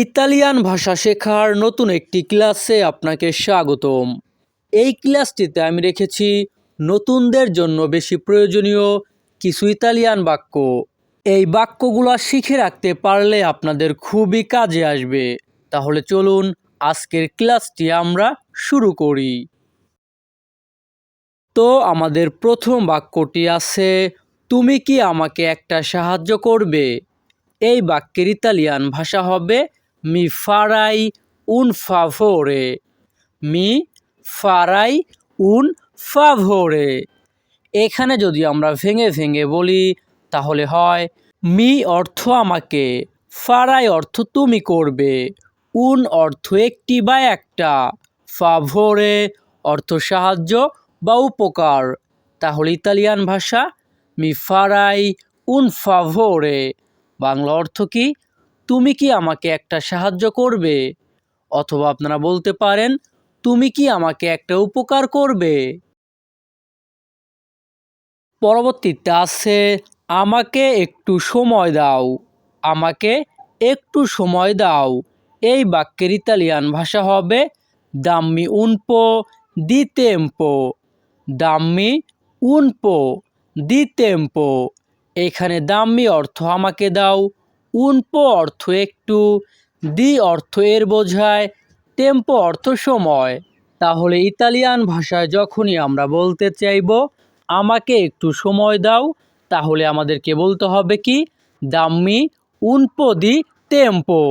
Italian ভাষা শেখার নতুন একটি ক্লাসে আপনাকে স্বাগতম। এই ক্লাসটিতে আমি রেখেছি, নতুনদের জন্য বেশি প্রয়োজনীয় কিছু ইতালিয়ান বাক্য। এই বাক্যগুলো শিখে রাখতে পারলে আপনাদের খুবই কাজে আসবে। তাহলে চলুন আজকের ক্লাসটি আমরা শুরু করি। তো আমাদের প্রথম বাক্যটি আছে, তুমি কি আমাকে একটা সাহায্য করবে? এই বাক্যের ইতালিয়ান ভাষা হবে মি ফারাই উন ফাভোরে মি ফারাই উন ফাভোরে এখানে যদি আমরা ভেঙে ভেঙে বলি, তাহলে হয়, মি অর্থ আমাকে, ফারাই অর্থ তুমি করবে, উন অর্থ একটি বা একটা ফাভোরে অর্থ সাহায্য বা উপকার। তাহলে ইতালিয়ান ভাষা, মি ফারাই উন ফাভোরে বাংলা অর্থ কি? তুমি কি আমাকে একটা সাহায্য করবে? অথবা আপনারা বলতে পারেন, তুমি কি আমাকে একটা উপকার করবে? পরবর্তীতে আছে, আমাকে একটু সময় দাও। আমাকে একটু সময় দাও। এই বাক্যের ইতালিয়ান ভাষা হবে, দাম্মি উনপো দি টেম্পো দাম্মি উনপো দি টেম্পো এখানে দাম্মি অর্থ আমাকে দাও। উনপো অর্থ একটু, দি অর্থ এর বোঝায়, টেম্পো অর্থ সময়। তাহলে ইতালিয়ান ভাষায় যখনই আমরা বলতে চাইব, আমাকে একটু সময় দাও তাহলে আমাদেরকে বলতে হবে কি? দাম্মি উনপো দি টেম্পো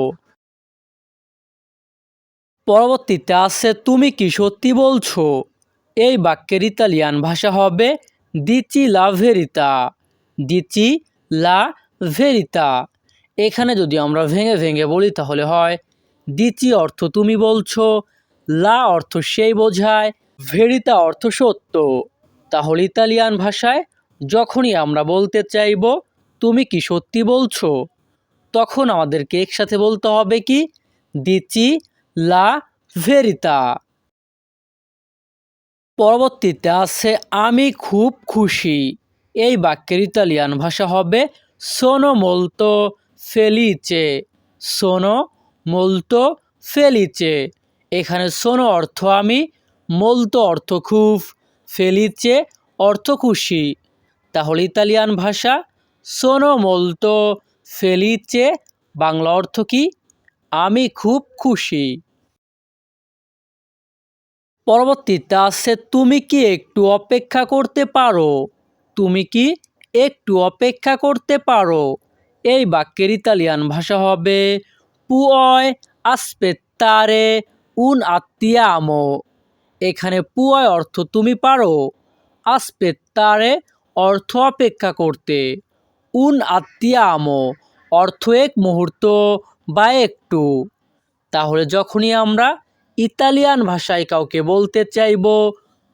পরবর্তীতে আছে, তুমি কি সত্যি বলছো? এই বাক্যের ইতালিয়ান ভাষা হবে, দিচি লা ভেরিতা দিচি লা ভেরিতা এখানে যদি আমরা ভেঙে ভেঙে বলি, তাহলে হয় দিচি অর্থ তুমি বলছো, লা অর্থ সেই বোঝায়, ভেরিতা অর্থ সত্য। তাহলে ইতালিয়ান ভাষায় যখনই আমরা বলতে চাইব, তুমি কি সত্যি বলছো? তখন আমাদেরকে একসাথে বলতে হবে কি, দিচি, লা, ভেরিতা। পরবর্তীতে আছে, আমি খুব খুশি। এই বাক্যের ইতালিয়ান ভাষা হবে, সোনো মোলতো ফেলিচে। সোনো, মোলতো, ফেলিচে। এখানে সোনো অর্থ আমি, মোলতো অর্থ খুব ফেলিচে অর্থ খুশি। তাহলে ইতালিয়ান ভাষা সোনো, মোলতো, ফেলিচে, বাংলা অর্থ কি? আমি খুব খুশি। পরবর্তীতে আছে, তুমি কি একটু অপেক্ষা করতে পারো? তুমি কি একটু অপেক্ষা করতে পারো? এই বাক্যের ইতালিয়ান ভাষা হবে পুয় আসপেত্তারে উন আত্মিয়ামো এখানে পুয় অর্থ তুমি পারো আসপেত্তারে অর্থ অপেক্ষা করতে উন আত্মিয়ামো অর্থ এক মুহূর্ত বা একটু তাহলে যখনই আমরা ইতালিয়ান ভাষায় কাউকে বলতে চাইব,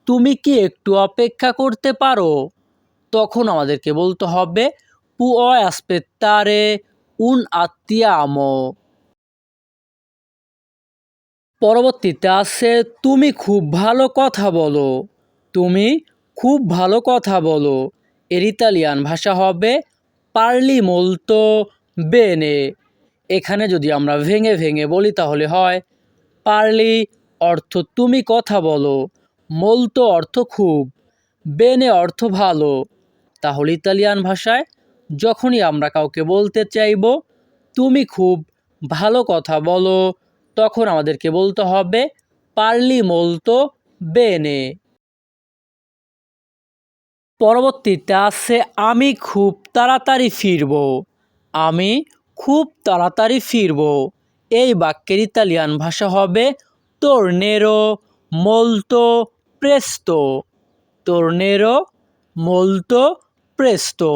তুমি কি একটু অপেক্ষা করতে পারো? তখন আমাদেরকে বলতে হবে পুয় আসপেত্তারে উন আত্মিয়ামো পরবর্তীতে আছে তুমি খুব ভালো কথা বলো। তুমি খুব ভালো কথা বলো। এর ইতালিয়ান ভাষা হবে পার্লি মোলতো বেনে এখানে যদি আমরা ভেঙে ভেঙে বলি তাহলে হয় পার্লি অর্থ তুমি কথা বলো। মোলতো অর্থ খুব। বেনে অর্থ ভালো। তাহলে ইতালিয়ান ভাষায় যখনই আমরা কাউকে বলতে চাইব, তুমি খুব ভালো কথা বলো তখন আমাদেরকে বলতে হবে, পার্লি মোলতো বেনে পরবর্তীতে আছে, আমি খুব তাড়াতাড়ি ফিরব, আমি খুব তাড়াতাড়ি ফিরব এই বাক্যের ইতালিয়ান ভাষা হবে তোর্নেরো মোলতো প্রেস্তো তোর্নেরো মোলতো প্রেস্তো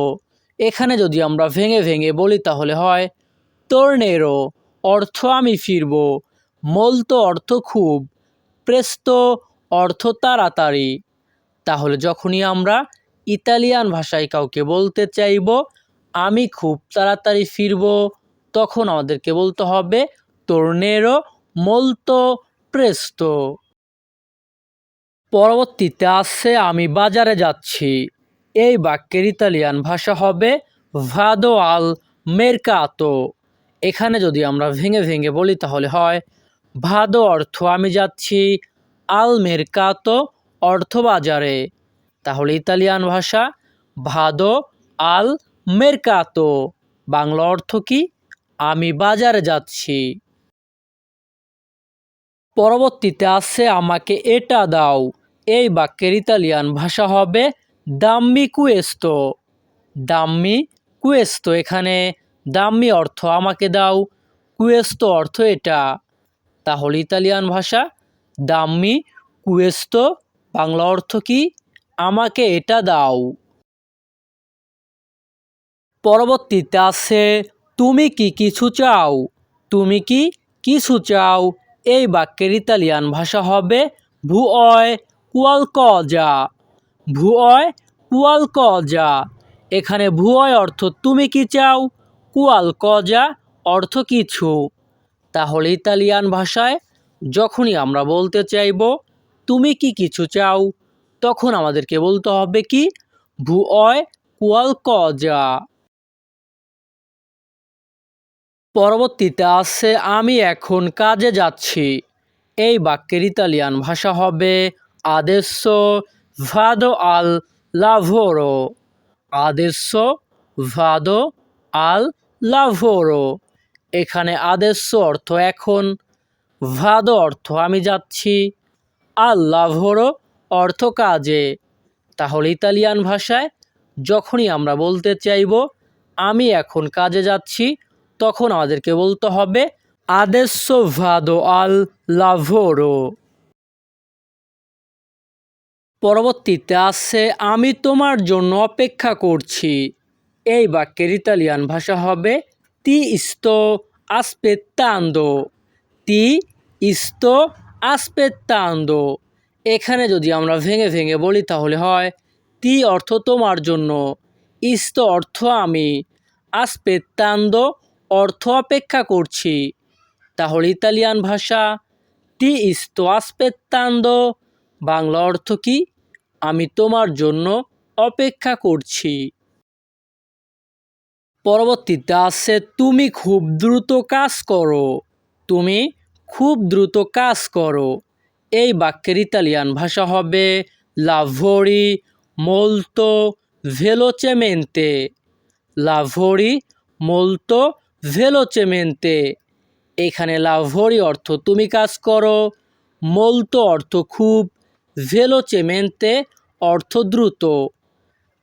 এখানে যদি আমরা ভেঙে ভেঙে বলি তাহলে হয় তোর্নেরো অর্থ আমি ফিরব, মোলতো অর্থ খুব, প্রেস্তো অর্থ তাড়াতাড়ি। তাহলে যখনই আমরা ইতালিয়ান ভাষায় কাউকে বলতে চাইব, আমি খুব তাড়াতাড়ি ফিরব, তখন আমাদেরকে বলতে হবে তোর্নেরো মোলতো প্রেস্তো। পরবর্তীতে আসছে, আমি বাজারে যাচ্ছি। এই বাক্যের ইতালিয়ান ভাষা হবে ভাদো আল মেরকাতো। এখানে যদি আমরা ভেঙে ভেঙে বলি তাহলে হয় ভাদো অর্থ আমি যাচ্ছি আল মেরকাতো অর্থ বাজারে। তাহলে ইতালিয়ান ভাষা ভাদো আল মেরকাতো। বাংলা অর্থ কি? আমি বাজারে যাচ্ছি। পরবর্তীতে আছে আমাকে এটা দাও। এই বাক্যের ইতালিয়ান ভাষা হবে দাম্মি কুয়েস্তো। দাম্মি কুয়েস্তো, এখানে দাম্মি অর্থ আমাকে দাও। কুয়েস্তো অর্থ এটা। তাহলে ইতালিয়ান ভাষা দাম্মি কুয়েস্তো, বাংলা অর্থ কি? আমাকে এটা দাও। পরবর্তীতে আছে, তুমি কি কিছু চাও? তুমি কি কিছু চাও? এই বাক্যের ইতালিয়ান ভাষা হবে ভুঅয় কুয়াল ভুঅয় কুয়াল কজা। এখানে ভুয় অর্থ তুমি কি চাও? কুয়াল কজা অর্থ কিছু। তাহলে ইতালিয়ান ভাষায় যখনই আমরা বলতে চাইব, তুমি কি কিছু চাও? তখন আমাদেরকে বলতে হবে কি? ভুঅয় কুয়াল কজা। পরবর্তীতে আছে, আমি এখন কাজে যাচ্ছি। এই বাক্যের ইতালিয়ান ভাষা হবে, আদেশ ভাদো আল লাভোরো। আদেশ ভাদো আল লাভোরো। এখানে আদেশ অর্থ এখন, ভাদো অর্থ আমি যাচ্ছি, আল লাভোরো অর্থ কাজে। তাহলে ইতালিয়ান ভাষায় যখনই আমরা বলতে চাইব, আমি এখন কাজে যাচ্ছি, তখন আমাদেরকে বলতে হবে আদেsso ভাদো আল lavoro পরবর্তীতে আছে, আমি তোমার জন্য অপেক্ষা করছি। এই বাক্যের ইতালিয়ান ভাষা হবে, তি sto aspettando তি sto aspettando এখানে যদি আমরা ভেঙে ভেঙে বলি, তাহলে হয়, তি অর্থ তোমার জন্য, ইস্ত অর্থ আমি আসপেত্তান্দো অর্থ অপেক্ষা করছি। তাহলে ইতালিয়ান ভাষা, তি ইস্তো আসপেত্তান্দো বাংলা অর্থ কি? আমি তোমার জন্য অপেক্ষা করছি। পরবর্তীতে আছে, তুমি খুব দ্রুত কাজ করো। তুমি খুব দ্রুত কাজ করো। এই বাক্যের ইতালিয়ান ভাষা হবে লাভরি, মোলতো, ভেলোচেমেন্তে। লাভরি, মোলতো, ভেলোচেমেন্তে। এখানে লাভরি অর্থ তুমি কাজ করো, মোলতো অর্থ খুব ভেলোচেমেন্তে অর্থ দ্রুত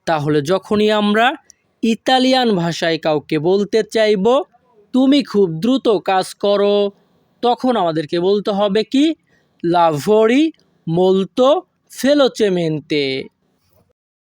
তাহলে যখনই আমরা ইতালিয়ান ভাষায় কাউকে বলতে চাইব, তুমি খুব দ্রুত কাজ করো, তখন আমাদেরকে বলতে হবে কি? লাভরি মোলতো ফেলোচেমেন্তে